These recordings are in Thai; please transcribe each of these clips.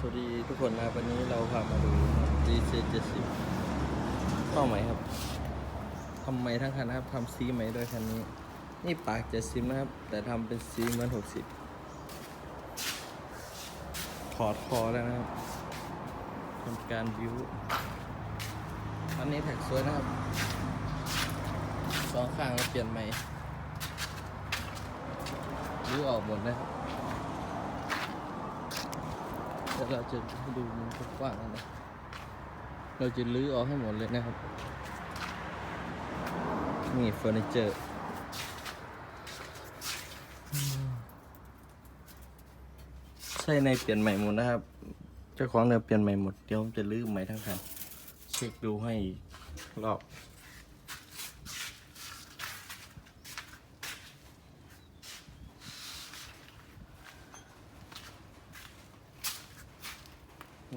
สวัสดีทุกคนนะครับวันนี้เราพามาดู GC 70ข้อใหมครับทำใหมทั้งคันนะครับทำสีใหมด้วยคันนี้ นี่ปาก70นะครับ แต่ทำเป็นสีเหมือน60ถอดคอแล้วนะครับทำการบิวอันนี้แท็กสวยนะครับสองข้างเราเปลี่ยนใหม่บิวออกหมดนะครับ เดี๋ยวเราจะดูมุมกว้างนะเราจะลื้อออกให้หมดเลยนะครับ นี่เฟอร์นิเจอร์ใช่ในเปลี่ยนใหม่หมดนะครับ เจ้าของเนี่ยเปลี่ยนใหม่หมด เดี๋ยวผมจะลื้อใหม่ทั้งคันเช็คดูให้รอบ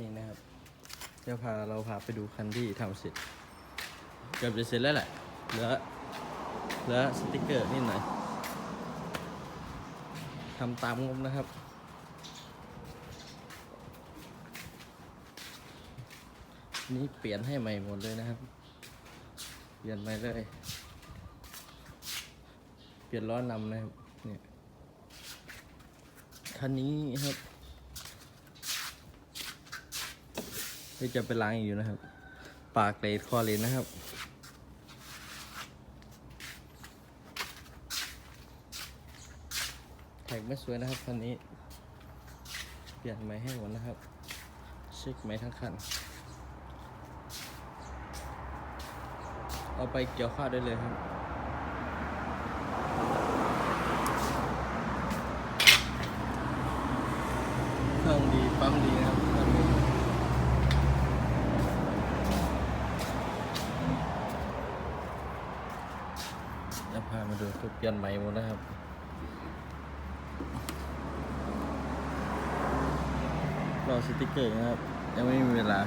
นี่นะครับเดี๋ยวพาเราพาไปดูคันที่ทำเสร็จเกือบจะเสร็จแล้วแหละเหลือเหลือสติกเกอร์นิดหน่อยทำตามงบนะครับ นี่เปลี่ยนให้ใหม่หมดเลยนะครับ เปลี่ยนใหม่เลย เปลี่ยนล้อนำนะครับเนี่ยคันนี้ครับ ที่จะไปล้างอยู่นะครับ ปากเลดคอเลนนะครับ แท็กไม่สวยนะครับคันนี้ เปลี่ยนใหม่ให้หมดนะครับ เช็คใหม่ทั้งคัน เอาไปเกี่ยวข้าวได้เลยครับเครื่องดีปั๊มดีนะครับ คันนี้จะพามาดูทุกเปลี่ยนใหม่หมดนะครับรอสติกเกอร์นะครับยังไม่มีเวลา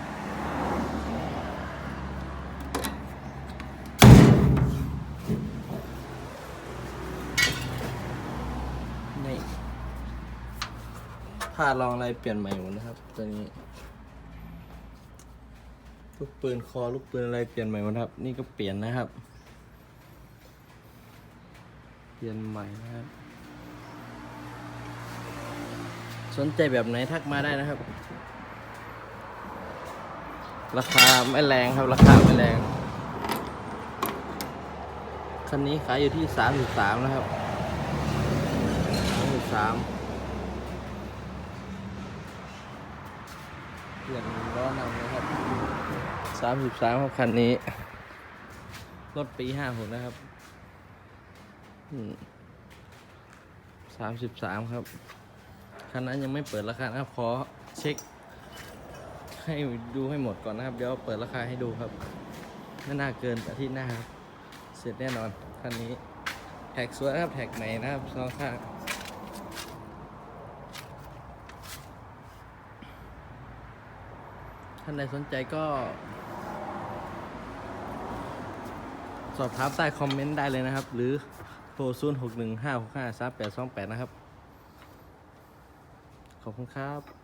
นี่ผ้าลองอะไรเปลี่ยนใหม่หมดนะครับตัวนี้ลูกปืนคอลูกปืนอะไรเปลี่ยนใหม่หมดครับ นี่ก็เปลี่ยนนะครับ ลี่ยนใหม่นะครับ สนใจแบบไหนทักมาได้นะครับ ราคาไม่แรงครับ ราคาไม่แรง คันนี้ขายอยู่ที่สามสิบสามนะครับสามสิบสามเปลี่ยนล้อนำนะครับสามสิบสามครับคันนี้ รถปีห้าหกนะครับ สามสิบสามครับ คันนั้นยังไม่เปิดราคานะครับ ขอเช็ค ให้ดูให้หมดก่อนนะครับ เดี๋ยวเปิดราคาให้ดูครับ ไม่น่าเกินอาทิตย์หน้าครับ เสร็จแน่นอนคันนี้ แท็กสวยนะครับ แท็กใหม่นะครับสองข้างท่านใดสนใจก็ สอบถามใต้คอมเมนต์ได้เลยนะครับ หรือ โปรศูนย์หกหนึ่งห้าหกห้าสามแปดสองแปดนะครับ ขอบคุณครับ